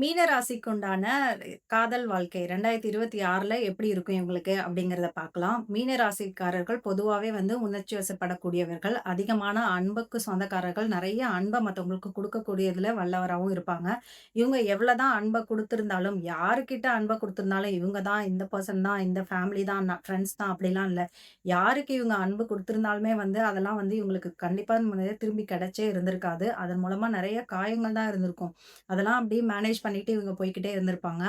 மீனராசிக்கு உண்டான காதல் வாழ்க்கை 2026ல எப்படி இருக்கும் இவங்களுக்கு அப்படிங்கிறத பார்க்கலாம். மீனராசிக்காரர்கள் பொதுவாகவே வந்து உணர்ச்சி வசப்படக்கூடியவர்கள். அதிகமான அன்புக்கு சொந்தக்காரர்கள். நிறைய அன்பை மற்றவங்களுக்கு கொடுக்கக்கூடியதில் வல்லவராகவும் இருப்பாங்க. இவங்க எவ்வளோ தான் அன்பை கொடுத்துருந்தாலும் யாருக்கிட்ட அன்பை கொடுத்துருந்தாலும் இவங்க தான், இந்த பர்சன் தான், இந்த ஃபேமிலி தான், ஃப்ரெண்ட்ஸ் தான் அப்படிலாம் இல்லை யாருக்கு இவங்க அன்பு கொடுத்துருந்தாலுமே வந்து, அதெல்லாம் வந்து இவங்களுக்கு கண்டிப்பாக திரும்பி கிடைச்சே இருந்திருக்காது. அதன் மூலமாக நிறைய காயங்கள் தான் இருந்திருக்கும். அதெல்லாம் அப்படியே மேனேஜ் பண்ணிட்டு இவங்க போய்க்கிட்டே இருந்திருப்பாங்க.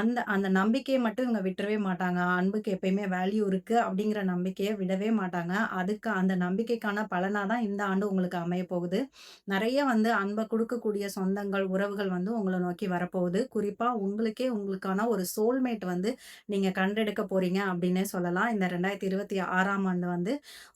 அந்த அந்த நம்பிக்கையை மட்டும் இவங்க விட்டுறவே மாட்டாங்க. அன்புக்கு எப்பயுமே வேல்யூ இருக்கு அப்படிங்கிற நம்பிக்கையை விடவே மாட்டாங்க. அதுக்கு அந்த நம்பிக்கைக்கான பலனா தான் இந்த ஆண்டு உங்களுக்கு அமைய போகுது. நிறைய வந்து அன்பை கொடுக்கக்கூடிய சொந்தங்கள், உறவுகள் வந்து உங்களை நோக்கி வரப்போகுது. குறிப்பா உங்களுக்கே உங்களுக்கான ஒரு சோல்மேட் வந்து நீங்க கண்டெடுக்க போறீங்க அப்படின்னே சொல்லலாம். இந்த 2026ஆம் ஆண்டு வந்து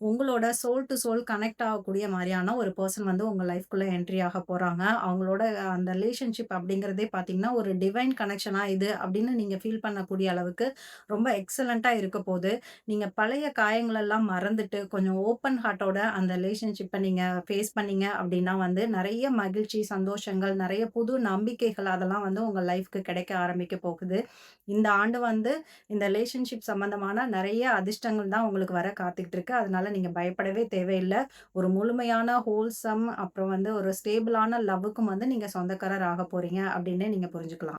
உங்களோட சோல் டு சோல் கனெக்ட் ஆகக்கூடிய மாதிரியான ஒரு பர்சன் வந்து உங்க லைஃப்குள்ள என்ட்ரி ஆக போறாங்க. அவங்களோட அந்த ரிலேஷன்ஷிப் அப்படிங்கிறதே பார்த்தீங்கன்னா, ஒரு டிவைன் கனெக்ஷனாக இது அப்படின்னு நீங்கள் ஃபீல் பண்ணக்கூடிய அளவுக்கு ரொம்ப எக்ஸலண்ட்டாக இருக்க போது. நீங்கள் பழைய காயங்களெல்லாம் மறந்துட்டு கொஞ்சம் ஓப்பன் ஹார்ட்டோட அந்த ரிலேஷன்ஷிப்பை நீங்கள் ஃபேஸ் பண்ணீங்க அப்படின்னா வந்து நிறைய மகிழ்ச்சி, சந்தோஷங்கள், நிறைய புது நம்பிக்கைகள் அதெல்லாம் வந்து உங்கள் லைஃப்க்கு கிடைக்க ஆரம்பிக்க போகுது. இந்த ஆண்டு வந்து இந்த ரிலேஷன்ஷிப் சம்மந்தமான நிறைய அதிர்ஷ்டங்கள் தான் உங்களுக்கு வர காத்துக்கிட்டு இருக்கு. அதனால நீங்கள் பயப்படவே தேவையில்லை ஒரு முழுமையான ஹோல்சம் அப்புறம் வந்து ஒரு ஸ்டேபிளான லவ்வுக்கும் வந்து நீங்கள் சொந்தக்காரர் ஆக போகிறீங்க அப்படின்னு நீங்க புரிஞ்சுக்கலாம்.